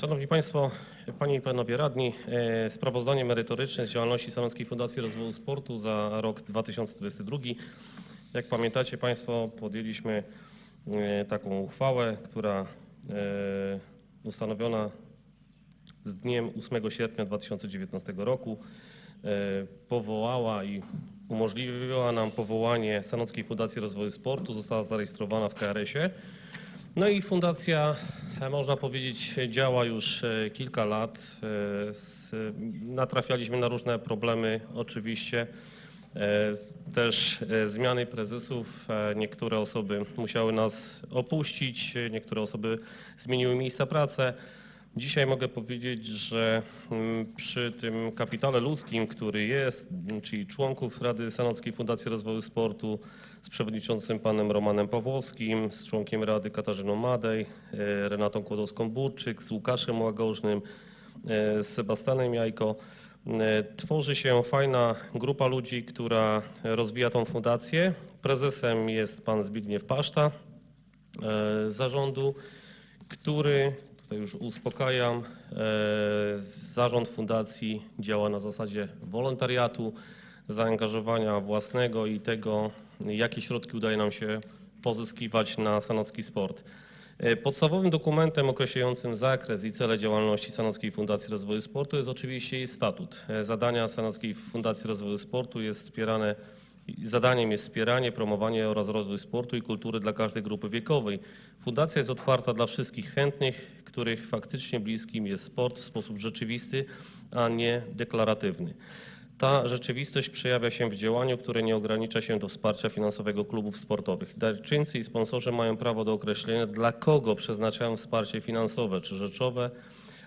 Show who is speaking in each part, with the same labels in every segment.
Speaker 1: Szanowni Państwo, Panie i Panowie Radni, e, sprawozdanie merytoryczne z działalności Sanockiej Fundacji Rozwoju Sportu za rok 2022. Jak pamiętacie Państwo, podjęliśmy e, taką uchwałę, która e, ustanowiona z dniem 8 sierpnia 2019 roku powołała i umożliwiła nam powołanie Sanockiej Fundacji Rozwoju Sportu. Została zarejestrowana w KRS-ie. No i fundacja, e, można powiedzieć, działa już e, kilka lat. E, Natrafialiśmy na różne problemy, oczywiście. Też zmiany prezesów. Niektóre osoby musiały nas opuścić, niektóre osoby zmieniły miejsca pracy. Dzisiaj mogę powiedzieć, że mm, przy tym kapitale ludzkim, który jest, m, czyli członków Rady Sanockiej Fundacji Rozwoju Sportu z przewodniczącym panem Romanem Pawłowskim, z członkiem Rady Katarzyną Madej, e, Renatą Kłodowską-Burczyk, z Łukaszem Łagożnym, e, z Sebastianem Jajko, e, tworzy się fajna grupa ludzi, która rozwija tą fundację. Prezesem jest pan Zbigniew Paszta zarządu, który, tutaj już uspokajam, e, zarząd fundacji działa na zasadzie wolontariatu, zaangażowania własnego i tego, jakie środki udaje nam się pozyskiwać na sanocki sport. E, Podstawowym dokumentem określającym zakres i cele działalności Sanockiej Fundacji Rozwoju Sportu jest oczywiście jej statut. E, Zadania Sanockiej Fundacji Rozwoju Sportu jest wspierane Zadaniem jest wspieranie, promowanie oraz rozwój sportu i kultury dla każdej grupy wiekowej. Fundacja jest otwarta dla wszystkich chętnych, których faktycznie bliskim jest sport w sposób rzeczywisty, a nie deklaratywny. Ta rzeczywistość przejawia się w działaniu, które nie ogranicza się do wsparcia finansowego klubów sportowych. Darczyńcy i sponsorzy mają prawo do określenia, dla kogo przeznaczają wsparcie finansowe czy rzeczowe,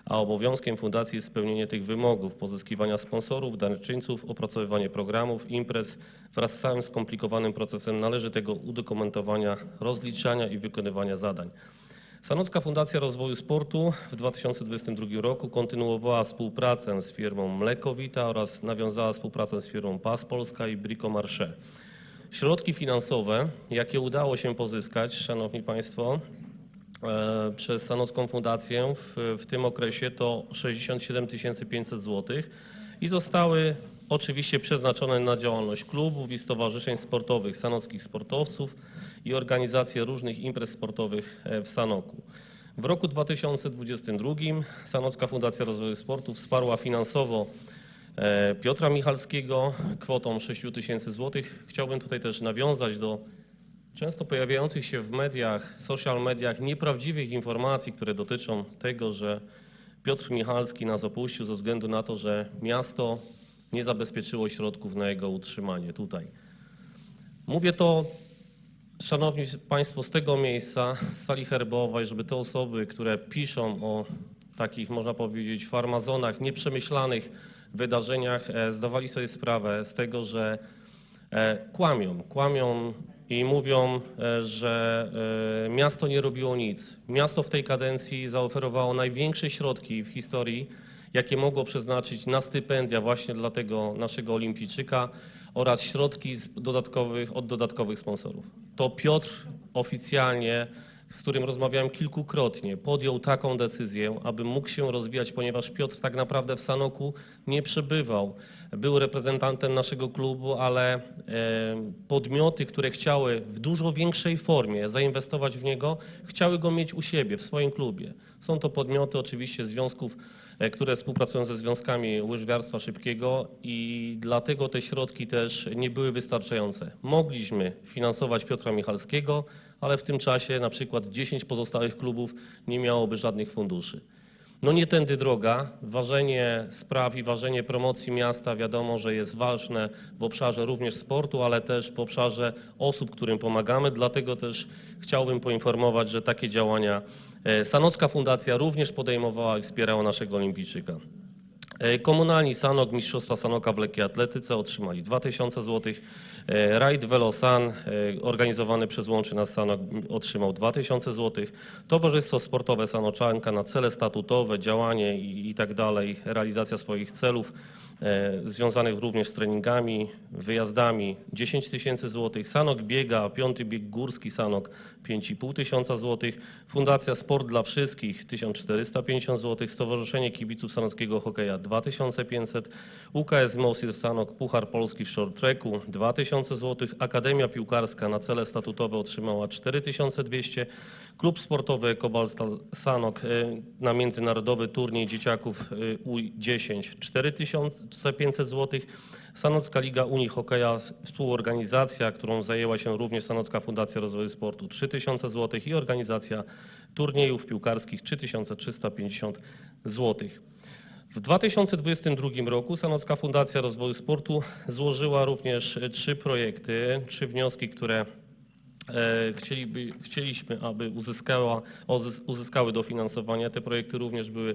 Speaker 1: a obowiązkiem fundacji jest spełnienie tych wymogów, pozyskiwania sponsorów, darczyńców, opracowywanie programów, imprez wraz z całym skomplikowanym procesem należytego udokumentowania, rozliczania i wykonywania zadań. Sanocka Fundacja Rozwoju Sportu w 2022 roku kontynuowała współpracę z firmą Mlekowita oraz nawiązała współpracę z firmą Pas Polska i Brico Marché. Środki finansowe, jakie udało się pozyskać, Szanowni Państwo, przez Sanocką Fundację w, w tym okresie to 67 500 zł i zostały oczywiście przeznaczone na działalność klubów i stowarzyszeń sportowych, sanockich sportowców i organizację różnych imprez sportowych e, w Sanoku. W roku 2022 Sanocka Fundacja Rozwoju Sportu wsparła finansowo e, Piotra Michalskiego kwotą 6 tysięcy złotych. Chciałbym tutaj też nawiązać do często pojawiających się w mediach, social mediach nieprawdziwych informacji, które dotyczą tego, że Piotr Michalski nas opuścił ze względu na to, że miasto nie zabezpieczyło środków na jego utrzymanie tutaj. Mówię to, Szanowni Państwo, z tego miejsca, z sali herbowej, żeby te osoby, które piszą o takich, można powiedzieć, farmazonach, nieprzemyślanych wydarzeniach, e, zdawali sobie sprawę z tego, że e, kłamią. Kłamią i mówią, e, że e, miasto nie robiło nic. Miasto w tej kadencji zaoferowało największe środki w historii, jakie mogło przeznaczyć na stypendia właśnie dla tego naszego olimpijczyka oraz środki z dodatkowych, od dodatkowych sponsorów. To Piotr oficjalnie, z którym rozmawiałem kilkukrotnie, podjął taką decyzję, aby mógł się rozwijać, ponieważ Piotr tak naprawdę w Sanoku nie przebywał. Był reprezentantem naszego klubu, ale e, podmioty, które chciały w dużo większej formie zainwestować w niego, chciały go mieć u siebie, w swoim klubie. Są to podmioty oczywiście związków, które współpracują ze związkami łyżwiarstwa szybkiego i dlatego te środki też nie były wystarczające. Mogliśmy finansować Piotra Michalskiego, ale w tym czasie na przykład 10 pozostałych klubów nie miałoby żadnych funduszy. No nie tędy droga. Ważenie spraw i ważenie promocji miasta wiadomo, że jest ważne w obszarze również sportu, ale też w obszarze osób, którym pomagamy. Dlatego też chciałbym poinformować, że takie działania e, Sanocka Fundacja również podejmowała i wspierała naszego olimpijczyka. E, Komunalni Sanok, Mistrzostwa Sanoka w lekkiej atletyce otrzymali 2000 zł. E, Rajd Velosan, e, organizowany przez Łączy Nas Sanok, otrzymał 2000 zł. Towarzystwo Sportowe Sanoczanka na cele statutowe, działanie i, tak dalej, realizacja swoich celów e, związanych również z treningami, wyjazdami 10 tysięcy złotych. Sanok biega, piąty bieg górski Sanok 5,5 tysiąca złotych. Fundacja Sport dla Wszystkich 1450 złotych. Stowarzyszenie Kibiców Sanockiego Hokeja 2500. UKS Mosir Sanok Puchar Polski w short tracku 2000 złotych. Akademia Piłkarska na cele statutowe otrzymała 4200. Klub Sportowy Kobalstal Sanok y, na międzynarodowy turniej dzieciaków y, U10 4500 zł. Sanocka Liga Unii Hokeja, współorganizacja, którą zajęła się również Sanocka Fundacja Rozwoju Sportu 3000 zł i organizacja turniejów piłkarskich 3350 zł. W 2022 roku Sanocka Fundacja Rozwoju Sportu złożyła również trzy projekty, trzy wnioski, które e, chcieliby, chcieliśmy, aby uzyskała, uzys- uzyskały dofinansowanie. Te projekty również były,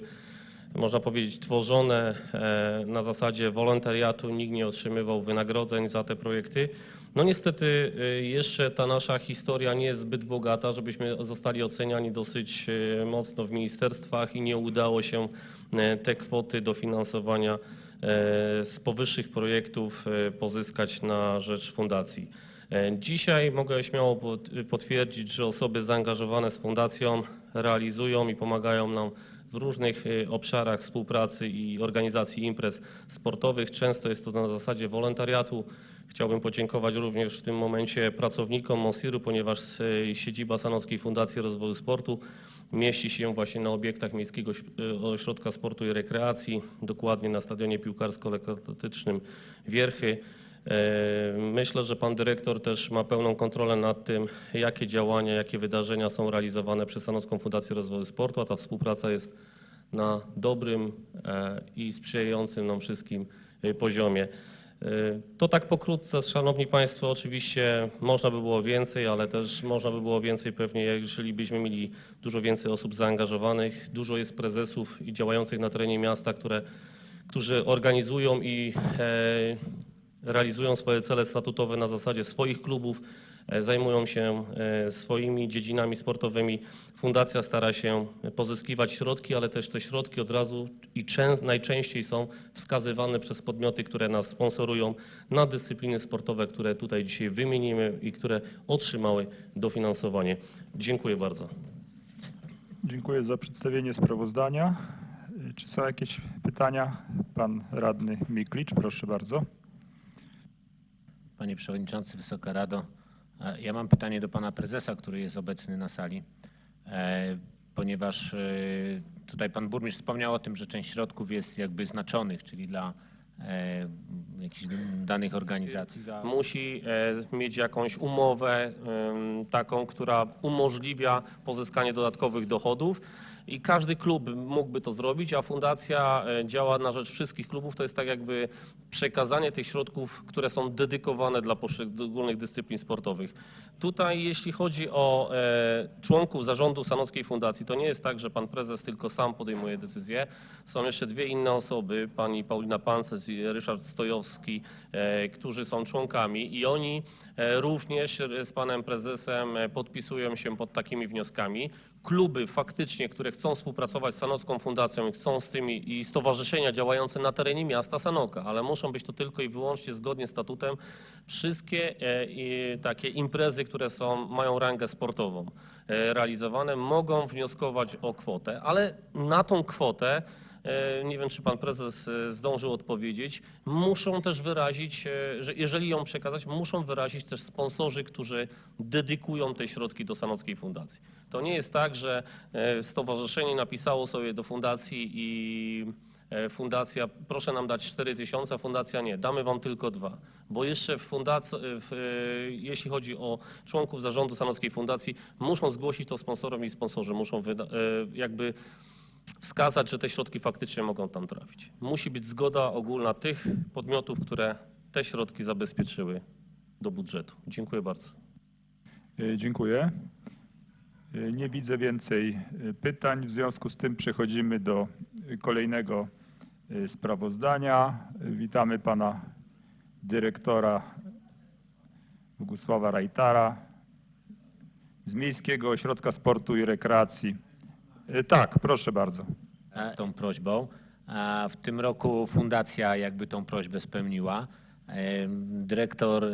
Speaker 1: można powiedzieć, tworzone e, na zasadzie wolontariatu. Nikt nie otrzymywał wynagrodzeń za te projekty. No niestety e, jeszcze ta nasza historia nie jest zbyt bogata, żebyśmy zostali oceniani dosyć e, mocno w ministerstwach i nie udało się te kwoty dofinansowania z powyższych projektów pozyskać na rzecz fundacji. Dzisiaj mogę śmiało pot- potwierdzić, że osoby zaangażowane z fundacją realizują i pomagają nam w różnych e, obszarach współpracy i organizacji imprez sportowych. Często jest to na zasadzie wolontariatu. Chciałbym podziękować również w tym momencie pracownikom Monsiru, ponieważ e, siedziba Sanockiej Fundacji Rozwoju Sportu mieści się właśnie na obiektach Miejskiego e, Ośrodka Sportu i Rekreacji, dokładnie na stadionie piłkarsko-lekkoatletycznym Wierchy. E, Myślę, że pan dyrektor też ma pełną kontrolę nad tym, jakie działania, jakie wydarzenia są realizowane przez Sanocką Fundację Rozwoju Sportu, a ta współpraca jest na dobrym e, i sprzyjającym nam wszystkim e, poziomie. E, To tak pokrótce, Szanowni Państwo, oczywiście można by było więcej, ale też można by było więcej pewnie, jeżeli byśmy mieli dużo więcej osób zaangażowanych. Dużo jest prezesów i działających na terenie miasta, które, którzy organizują i realizują swoje cele statutowe na zasadzie swoich klubów, e, zajmują się e, swoimi dziedzinami sportowymi. Fundacja stara się pozyskiwać środki, ale też te środki od razu i najczęściej są wskazywane przez podmioty, które nas sponsorują na dyscypliny sportowe, które tutaj dzisiaj wymienimy i które otrzymały dofinansowanie. Dziękuję bardzo.
Speaker 2: Dziękuję za przedstawienie sprawozdania. Y, Czy są jakieś pytania? Pan radny Miklicz, proszę bardzo.
Speaker 3: Panie Przewodniczący, Wysoka Rado. E, Ja mam pytanie do Pana Prezesa, który jest obecny na sali, e, ponieważ e, tutaj Pan Burmistrz wspomniał o tym, że część środków jest jakby znaczonych, czyli dla jakichś danych organizacji.
Speaker 1: musi mieć jakąś umowę taką, która umożliwia pozyskanie dodatkowych dochodów. I każdy klub mógłby to zrobić, a fundacja e, działa na rzecz wszystkich klubów. To jest tak jakby przekazanie tych środków, które są dedykowane dla poszczególnych dyscyplin sportowych. Tutaj, jeśli chodzi o e, członków zarządu Sanockiej Fundacji, to nie jest tak, że pan prezes tylko sam podejmuje decyzje. Są jeszcze dwie inne osoby, pani Paulina Pances i Ryszard Stojowski, e, którzy są członkami i oni również z panem prezesem podpisują się pod takimi wnioskami. Kluby faktycznie, które chcą współpracować z Sanocką Fundacją i chcą z tymi i stowarzyszenia działające na terenie miasta Sanoka, ale muszą być to tylko i wyłącznie zgodnie z statutem wszystkie e, takie imprezy, które są, mają rangę sportową e, realizowane, mogą wnioskować o kwotę, ale na tą kwotę e, nie wiem, czy pan prezes zdążył odpowiedzieć, muszą też wyrazić, że jeżeli ją przekazać, muszą wyrazić też sponsorzy, którzy dedykują te środki do Sanockiej Fundacji. To nie jest tak, że e, stowarzyszenie napisało sobie do fundacji i e, fundacja, proszę nam dać 4 tysiące, fundacja nie, damy wam tylko dwa. Bo jeszcze w e, jeśli chodzi o członków zarządu Sanockiej Fundacji, muszą zgłosić to sponsorom i sponsorzy muszą jakby wskazać, że te środki faktycznie mogą tam trafić. Musi być zgoda ogólna tych podmiotów, które te środki zabezpieczyły do budżetu. Dziękuję bardzo.
Speaker 2: Dziękuję. Y, Nie widzę więcej y, pytań. W związku z tym przechodzimy do y, kolejnego sprawozdania. Witamy pana dyrektora Bogusława Rajtara z Miejskiego Ośrodka Sportu i Rekreacji. Tak, proszę bardzo.
Speaker 3: z tą prośbą. W tym roku fundacja jakby tą prośbę spełniła. Dyrektor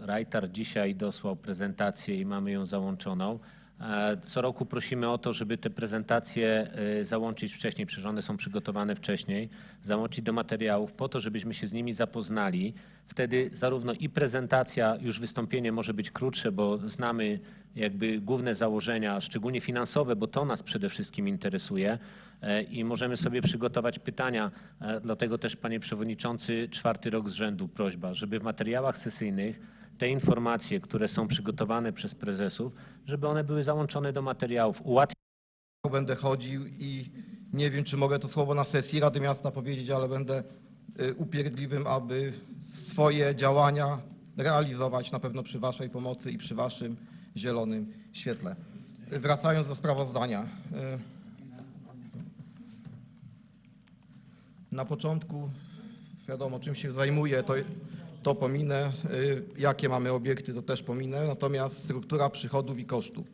Speaker 3: Rajtar dzisiaj dosłał prezentację i mamy ją załączoną. E, Co roku prosimy o to, żeby te prezentacje y, załączyć wcześniej, przecież one są przygotowane wcześniej, załączyć do materiałów po to, żebyśmy się z nimi zapoznali. Wtedy zarówno i prezentacja, już wystąpienie może być krótsze, bo znamy jakby główne założenia, szczególnie finansowe, bo to nas przede wszystkim interesuje e, i możemy sobie przygotować pytania. E, Dlatego też, panie przewodniczący, czwarty rok z rzędu prośba, żeby w materiałach sesyjnych te informacje, które są przygotowane przez prezesów, żeby one były załączone do materiałów. Ułatwi
Speaker 4: będę chodził i nie wiem, czy mogę to słowo na sesji Rady Miasta powiedzieć, ale będę y, upierdliwym, aby swoje działania realizować na pewno przy Waszej pomocy i przy Waszym zielonym świetle. Wracając do sprawozdania. y, Na początku wiadomo, czym się zajmuję, to, to pominę. Y, Jakie mamy obiekty, to też pominę. Natomiast struktura przychodów i kosztów.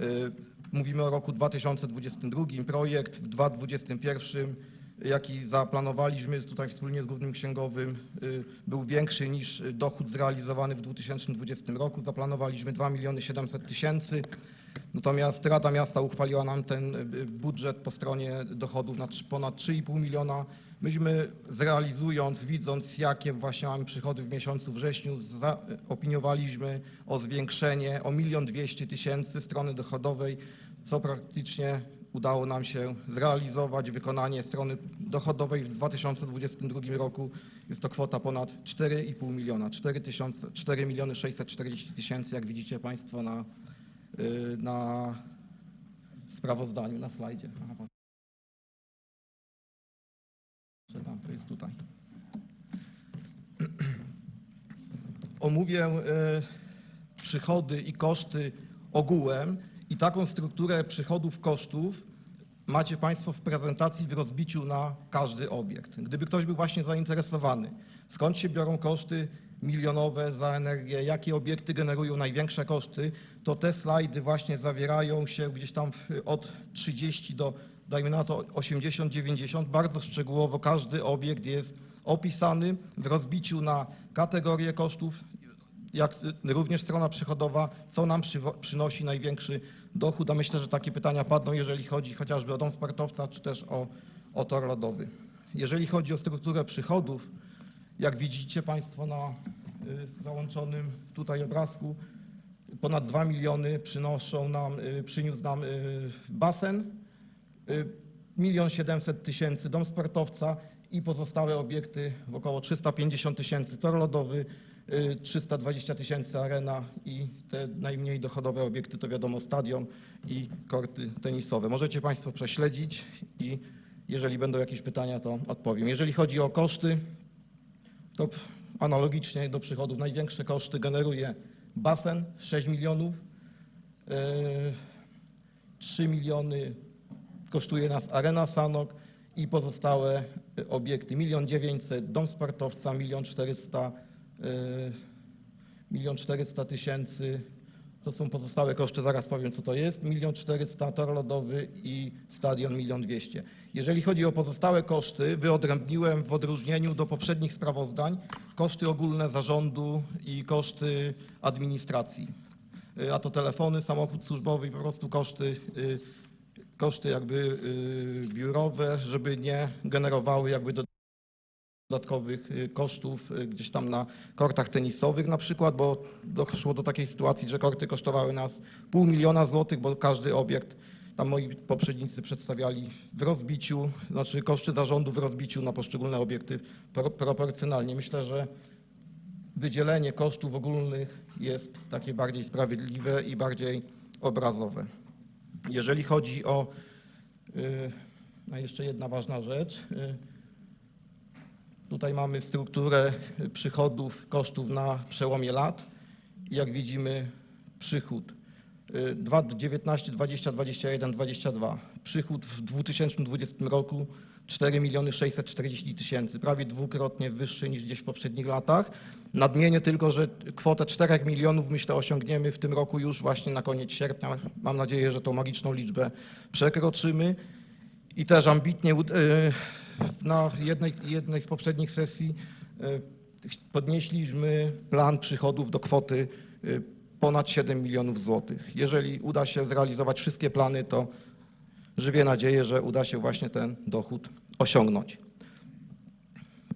Speaker 4: Y, Mówimy o roku 2022. Projekt w 2021, jaki zaplanowaliśmy tutaj wspólnie z Głównym Księgowym, y, był większy niż dochód zrealizowany w 2020 roku. Zaplanowaliśmy 2 miliony 700 tysięcy. Natomiast Rada Miasta uchwaliła nam ten y, budżet po stronie dochodów na ponad 3,5 miliona. Myśmy zrealizując, widząc jakie właśnie mamy przychody w miesiącu wrześniu, zaopiniowaliśmy o zwiększenie o 1 200 tysięcy strony dochodowej, co praktycznie udało nam się zrealizować. Wykonanie strony dochodowej w 2022 roku jest to kwota ponad 4,5 miliona, 4, tysiące, 4 miliony 640 tysięcy, jak widzicie Państwo na, y, na sprawozdaniu, na slajdzie. Aha, tam, to jest tutaj. Omówię e, przychody i koszty ogółem i taką strukturę przychodów, kosztów macie Państwo w prezentacji w rozbiciu na każdy obiekt. Gdyby ktoś był właśnie zainteresowany, skąd się biorą koszty milionowe za energię, jakie obiekty generują największe koszty, to te slajdy właśnie zawierają się gdzieś tam w, od 30 do, dajmy na to 80-90, bardzo szczegółowo każdy obiekt jest opisany w rozbiciu na kategorie kosztów, jak również strona przychodowa, co nam przywo- przynosi największy dochód, a myślę, że takie pytania padną, jeżeli chodzi chociażby o dom sportowca, czy też o, o tor lodowy. Jeżeli chodzi o strukturę przychodów, jak widzicie Państwo na y, załączonym tutaj obrazku, ponad 2 miliony przynoszą nam, y, przyniósł nam y, basen, y, milion 700 tysięcy dom sportowca i pozostałe obiekty w około 350 tysięcy tor lodowy, y, 320 tysięcy arena i te najmniej dochodowe obiekty to wiadomo stadion i korty tenisowe. Możecie Państwo prześledzić i jeżeli będą jakieś pytania, to odpowiem. Jeżeli chodzi o koszty, to analogicznie do przychodów największe koszty generuje basen 6 milionów, yy, 3 miliony kosztuje nas arena Sanok i pozostałe obiekty. 1 900 dom sportowca 1 400 1 400 tysięcy. To są pozostałe koszty, zaraz powiem co to jest, 1 400 tor lodowy i stadion 1 200 Jeżeli chodzi o pozostałe koszty, wyodrębniłem w odróżnieniu do poprzednich sprawozdań koszty ogólne zarządu i koszty administracji. Y, A to telefony, samochód służbowy i po prostu koszty, y, koszty jakby y, biurowe, żeby nie generowały jakby do dodatkowych kosztów gdzieś tam na kortach tenisowych na przykład, bo doszło do takiej sytuacji, że korty kosztowały nas pół miliona złotych, bo każdy obiekt, tam moi poprzednicy przedstawiali w rozbiciu, znaczy koszty zarządu w rozbiciu na poszczególne obiekty pro, proporcjonalnie. Myślę, że wydzielenie kosztów ogólnych jest takie bardziej sprawiedliwe i bardziej obrazowe. Jeżeli chodzi o, y, a jeszcze jedna ważna rzecz, y, Tutaj mamy strukturę przychodów, kosztów na przełomie lat. Jak widzimy, przychód 19, 20, 21, 22. Przychód w 2020 roku 4 miliony 640 tysięcy, prawie dwukrotnie wyższy niż gdzieś w poprzednich latach. Nadmienię tylko, że kwotę 4 milionów myślę osiągniemy w tym roku już właśnie na koniec sierpnia. Mam nadzieję, że tą magiczną liczbę przekroczymy. I też ambitnie y, na jednej, jednej z poprzednich sesji y, podnieśliśmy plan przychodów do kwoty y, ponad 7 milionów złotych. Jeżeli uda się zrealizować wszystkie plany, to żywię nadzieję, że uda się właśnie ten dochód osiągnąć.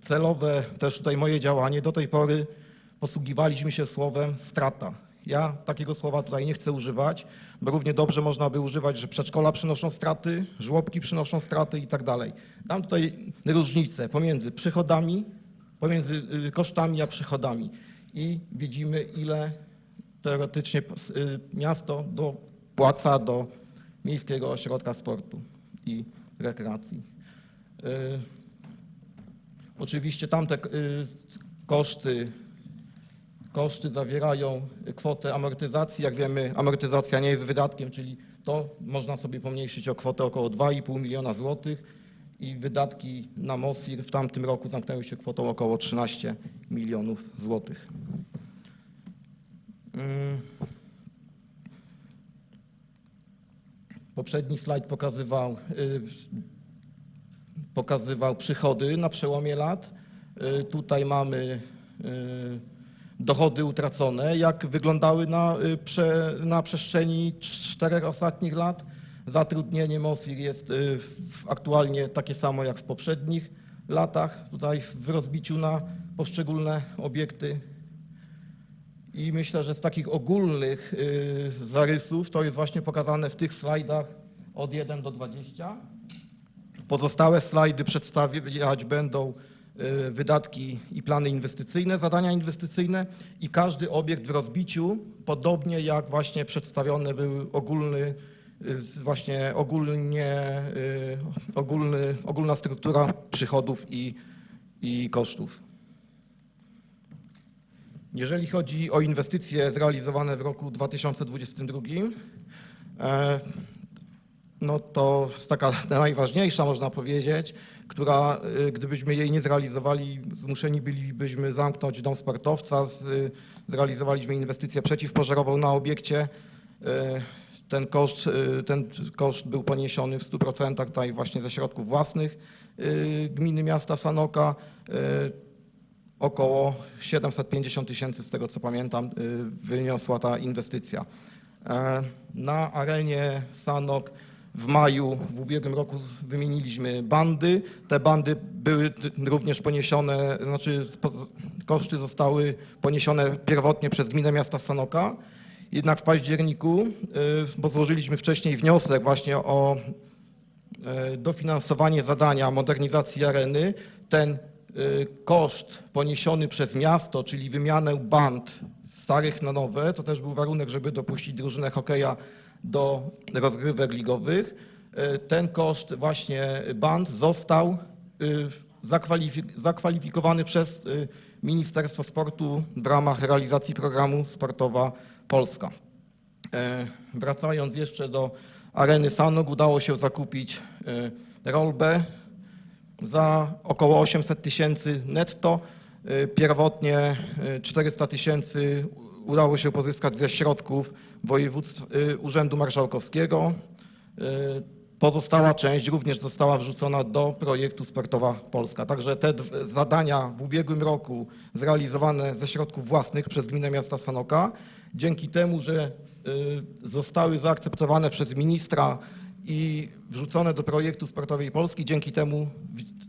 Speaker 4: Celowe też tutaj moje działanie. Do tej pory posługiwaliśmy się słowem strata. Ja takiego słowa tutaj nie chcę używać, bo równie dobrze można by używać, że przedszkola przynoszą straty, żłobki przynoszą straty i tak dalej. Dam tutaj różnicę pomiędzy przychodami, pomiędzy y, kosztami a przychodami i widzimy, ile teoretycznie y, miasto dopłaca do Miejskiego Ośrodka Sportu i Rekreacji. Y, Oczywiście tamte y, koszty, koszty zawierają kwotę amortyzacji. Jak wiemy, amortyzacja nie jest wydatkiem, czyli to można sobie pomniejszyć o kwotę około 2,5 miliona złotych i wydatki na MOSIR w tamtym roku zamknęły się kwotą około 13 milionów złotych. Mm. Poprzedni slajd pokazywał y, pokazywał przychody na przełomie lat. Y, Tutaj mamy y, dochody utracone, jak wyglądały na, y, na przestrzeni czterech ostatnich lat. Zatrudnienie MOSIR jest y, aktualnie takie samo jak w poprzednich latach, tutaj w rozbiciu na poszczególne obiekty. I myślę, że z takich ogólnych y, zarysów to jest właśnie pokazane w tych slajdach od 1 do 20. Pozostałe slajdy przedstawiać będą y, wydatki i plany inwestycyjne, zadania inwestycyjne i każdy obiekt w rozbiciu, podobnie jak właśnie przedstawione był ogólny, y, właśnie ogólnie, ogólny, ogólna struktura przychodów i, i kosztów. Jeżeli chodzi o inwestycje zrealizowane w roku 2022, e, no to taka najważniejsza, można powiedzieć, która y, gdybyśmy jej nie zrealizowali, zmuszeni bylibyśmy zamknąć dom sportowca. Zrealizowaliśmy inwestycję przeciwpożarową na obiekcie. Y, Ten koszt, ten koszt był poniesiony w 100% tutaj właśnie ze środków własnych gminy miasta Sanoka. Około 750 tysięcy, z tego co pamiętam, y, wyniosła ta inwestycja. E, Na arenie Sanok w maju w ubiegłym roku wymieniliśmy bandy. Te bandy były również poniesione, znaczy koszty zostały poniesione pierwotnie przez gminę miasta Sanoka. Jednak w październiku, y, bo złożyliśmy wcześniej wniosek właśnie o e, dofinansowanie zadania modernizacji areny, ten koszt poniesiony przez miasto, czyli wymianę band starych na nowe, to też był warunek, żeby dopuścić drużynę hokeja do rozgrywek ligowych. E, Ten koszt właśnie band został zakwalifik- zakwalifikowany przez Ministerstwo Sportu w ramach realizacji programu Sportowa Polska. E, Wracając jeszcze do areny Sanok, udało się zakupić rolbę za około 800 tysięcy netto. E, Pierwotnie e, 400 tysięcy udało się pozyskać ze środków województw e, Urzędu Marszałkowskiego. Pozostała część również została wrzucona do projektu Sportowa Polska. Także te zadania w ubiegłym roku zrealizowane ze środków własnych przez Gminę Miasta Sanoka, dzięki temu, że y, zostały zaakceptowane przez ministra i wrzucone do projektu Sportowej Polski, dzięki temu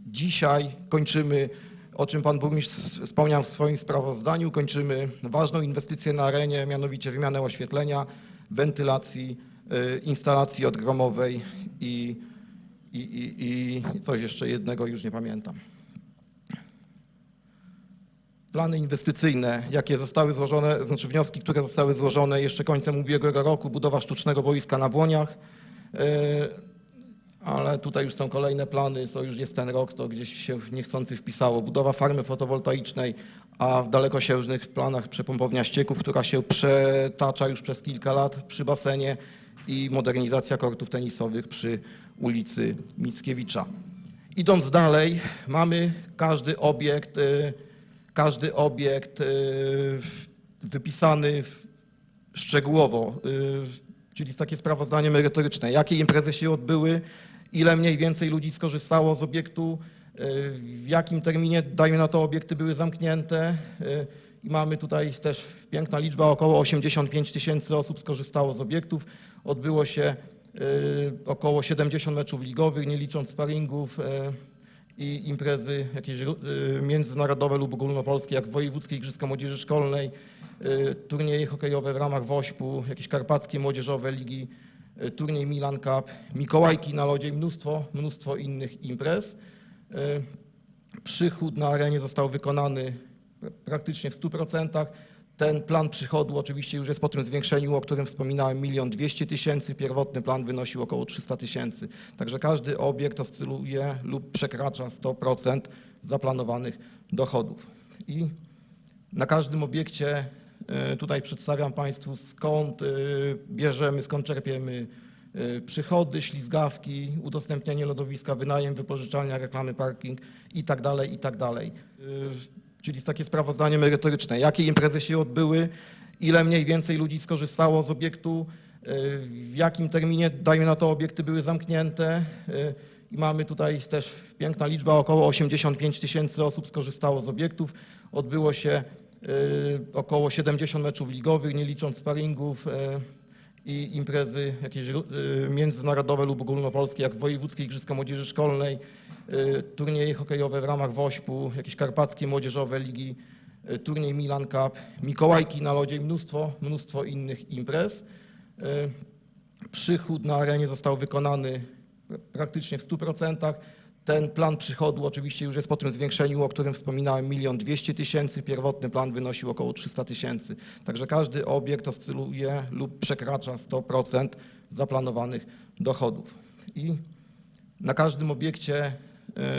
Speaker 4: dzisiaj kończymy, o czym pan burmistrz wspomniał w swoim sprawozdaniu, kończymy ważną inwestycję na arenie, mianowicie wymianę oświetlenia, wentylacji, y, instalacji odgromowej i, i, i, i coś jeszcze jednego, już nie pamiętam. Plany inwestycyjne, jakie zostały złożone, znaczy wnioski, które zostały złożone jeszcze końcem ubiegłego roku, budowa sztucznego boiska na Błoniach, ale tutaj już są kolejne plany, to już jest ten rok, to gdzieś się niechcący wpisało. Budowa farmy fotowoltaicznej, a w dalekosiężnych planach przepompownia ścieków, która się przetacza już przez kilka lat przy basenie i modernizacja kortów tenisowych przy ulicy Mickiewicza. Idąc dalej, mamy każdy obiekt, y, każdy obiekt y, wypisany szczegółowo, czyli takie sprawozdanie merytoryczne, jakie imprezy się odbyły, ile mniej więcej ludzi skorzystało z obiektu, y, w jakim terminie, dajmy na to, obiekty były zamknięte. y, I mamy tutaj też piękna liczba, około 85 tysięcy osób skorzystało z obiektów. Odbyło się y, około 70 meczów ligowych, nie licząc sparingów i imprezy jakieś y, międzynarodowe lub ogólnopolskie, jak Wojewódzkie Igrzyska Młodzieży Szkolnej, y, turnieje hokejowe w ramach WOŚP-u, jakieś karpackie młodzieżowe ligi, y, turniej Milan Cup, Mikołajki na lodzie i mnóstwo, mnóstwo innych imprez. Przychód na arenie został wykonany praktycznie w 100%. Ten plan przychodu oczywiście już jest po tym zwiększeniu, o którym wspominałem, milion dwieście tysięcy. Pierwotny plan wynosił około 300 tysięcy. Także każdy obiekt oscyluje lub przekracza 100% zaplanowanych dochodów. I na każdym obiekcie y, tutaj przedstawiam Państwu skąd y, bierzemy, skąd czerpiemy y, przychody, ślizgawki, udostępnianie lodowiska, wynajem, wypożyczalnia, reklamy, parking i tak Czyli takie sprawozdanie merytoryczne, jakie imprezy się odbyły, ile mniej więcej ludzi skorzystało z obiektu, y, w jakim terminie, dajmy na to, obiekty były zamknięte. y, I mamy tutaj też piękna liczba, około 85 tysięcy osób skorzystało z obiektów. Odbyło się y, około 70 meczów ligowych, nie licząc sparingów i imprezy jakieś y, międzynarodowe lub ogólnopolskie, jak Wojewódzkie Igrzyska Młodzieży Szkolnej, y, turnieje hokejowe w ramach WOŚP-u, jakieś karpackie młodzieżowe ligi, y, turniej Milan Cup, Mikołajki na lodzie i mnóstwo, mnóstwo innych imprez. Przychód na arenie został wykonany praktycznie w 100%. Ten plan przychodu oczywiście już jest po tym zwiększeniu, o którym wspominałem, milion dwieście tysięcy. Pierwotny plan wynosił około 300 tysięcy. Także każdy obiekt oscyluje lub przekracza 100% zaplanowanych dochodów. I na każdym obiekcie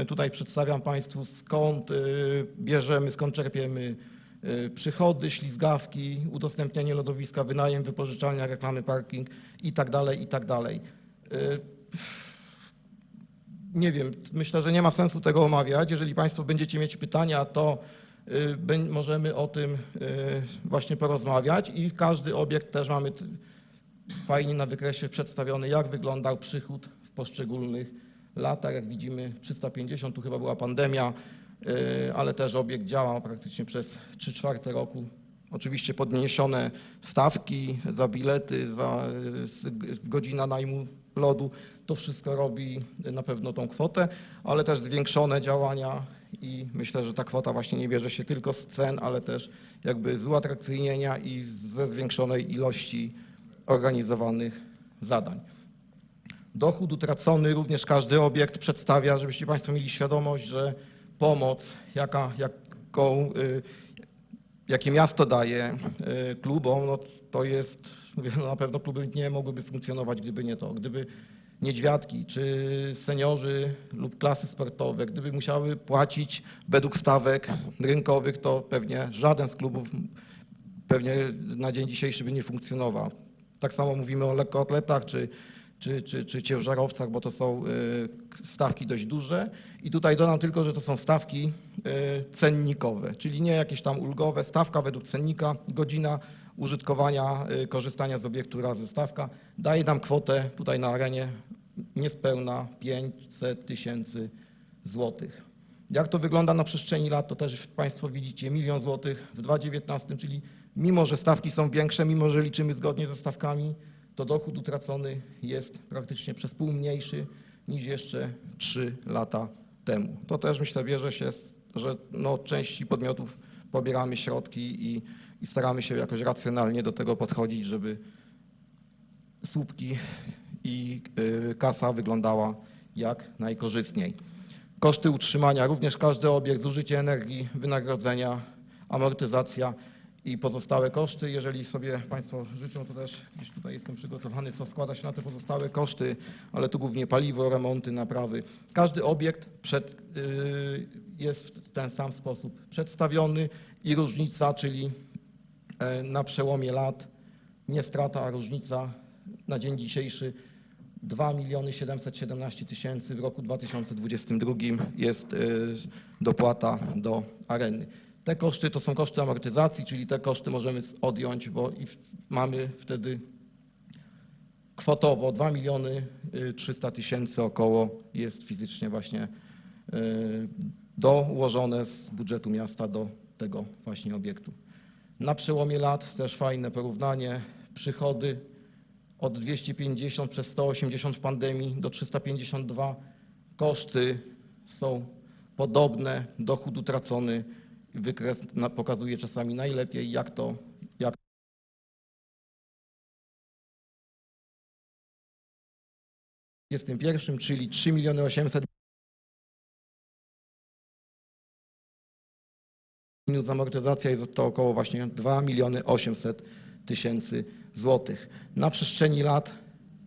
Speaker 4: y, tutaj przedstawiam Państwu skąd y, bierzemy, skąd czerpiemy y, przychody, ślizgawki, udostępnianie lodowiska, wynajem, wypożyczalnia, reklamy, parking i tak dalej, i tak dalej. Y, Nie wiem, myślę, że nie ma sensu tego omawiać. Jeżeli Państwo będziecie mieć pytania, to y, możemy o tym y, właśnie porozmawiać i każdy obiekt też mamy fajnie na wykresie przedstawiony, jak wyglądał przychód w poszczególnych latach. Jak widzimy, 350, tu chyba była pandemia, y, ale też obiekt działał praktycznie przez 3 czwarte roku. Oczywiście podniesione stawki za bilety, za godzina najmu lodu. To wszystko robi na pewno tą kwotę, ale też zwiększone działania i myślę, że ta kwota właśnie nie bierze się tylko z cen, ale też jakby z uatrakcyjnienia i ze zwiększonej ilości organizowanych zadań. Dochód utracony również każdy obiekt przedstawia, żebyście Państwo mieli świadomość, że pomoc, jaka, jaką, y, jakie miasto daje y, klubom, no to jest, na pewno kluby nie mogłyby funkcjonować, gdyby nie to. Gdyby niedźwiadki, czy seniorzy lub klasy sportowe, gdyby musiały płacić według stawek rynkowych, to pewnie żaden z klubów pewnie na dzień dzisiejszy by nie funkcjonował. Tak samo mówimy o lekkoatletach czy, czy, czy, czy ciężarowcach, bo to są y, stawki dość duże. I tutaj dodam tylko, że to są stawki y, cennikowe, czyli nie jakieś tam ulgowe. Stawka według cennika, godzina użytkowania, y, korzystania z obiektu razy stawka daje nam kwotę tutaj na arenie niespełna 500 tysięcy złotych. Jak to wygląda na przestrzeni lat, to też Państwo widzicie, milion złotych w 2019, czyli mimo, że stawki są większe, mimo, że liczymy zgodnie ze stawkami, to dochód utracony jest praktycznie przez pół mniejszy niż jeszcze 3 lata temu. To też myślę bierze się, że no, części podmiotów pobieramy środki i, i staramy się jakoś racjonalnie do tego podchodzić, żeby słupki i y, kasa wyglądała jak najkorzystniej. Koszty utrzymania, również każdy obiekt, zużycie energii, wynagrodzenia, amortyzacja i pozostałe koszty. Jeżeli sobie Państwo życzą, to też gdzieś tutaj jestem przygotowany, co składa się na te pozostałe koszty, ale tu głównie paliwo, remonty, naprawy. Każdy obiekt przed, y, jest w ten sam sposób przedstawiony i różnica, czyli na przełomie lat nie strata, a różnica na dzień dzisiejszy 2 miliony 717 tysięcy w roku 2022 jest y, dopłata do areny. Te koszty to są koszty amortyzacji, czyli te koszty możemy odjąć, bo mamy wtedy kwotowo 2 miliony y, 300 tysięcy około jest fizycznie właśnie dołożone z budżetu miasta do tego właśnie obiektu. Na przełomie lat też fajne porównanie. Przychody od 250 przez 180 w pandemii do 352. Koszty są podobne, dochód utracony. Wykres pokazuje czasami najlepiej, jak to, jak tym pierwszym, czyli 3 miliony 800 minus amortyzacja jest to około właśnie 2 miliony 800 tysięcy złotych. Na przestrzeni lat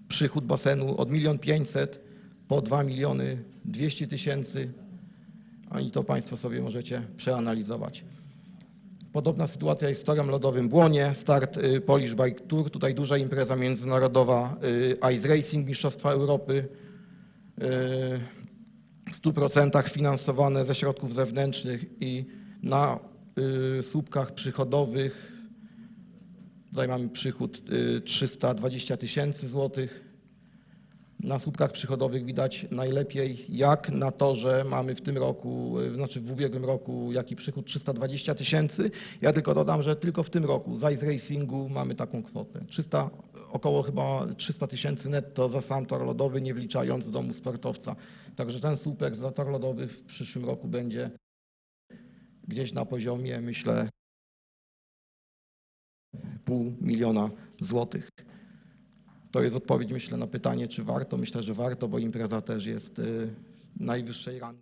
Speaker 4: przychód basenu od 1 500 po 2 miliony 200 tysięcy, a i to Państwo sobie możecie przeanalizować. Podobna sytuacja jest z torem lodowym Błonie, start y, Polish Bike Tour, tutaj duża impreza międzynarodowa y, Ice Racing Mistrzostwa Europy, y, w 100% finansowane ze środków zewnętrznych i na słupkach przychodowych tutaj mamy przychód y, 320 tysięcy złotych. Na słupkach przychodowych widać najlepiej, jak na torze mamy w tym roku, y, znaczy w ubiegłym roku, jaki przychód 320 tysięcy. Ja tylko dodam, że tylko w tym roku z Ice Racingu mamy taką kwotę. 300, około chyba 300 tysięcy netto za sam tor lodowy, nie wliczając domu sportowca. Także ten słupek za tor lodowy w przyszłym roku będzie gdzieś na poziomie, myślę, pół miliona złotych. To jest odpowiedź, myślę, na pytanie, czy warto. Myślę, że warto, bo impreza też jest y, najwyższej rangi.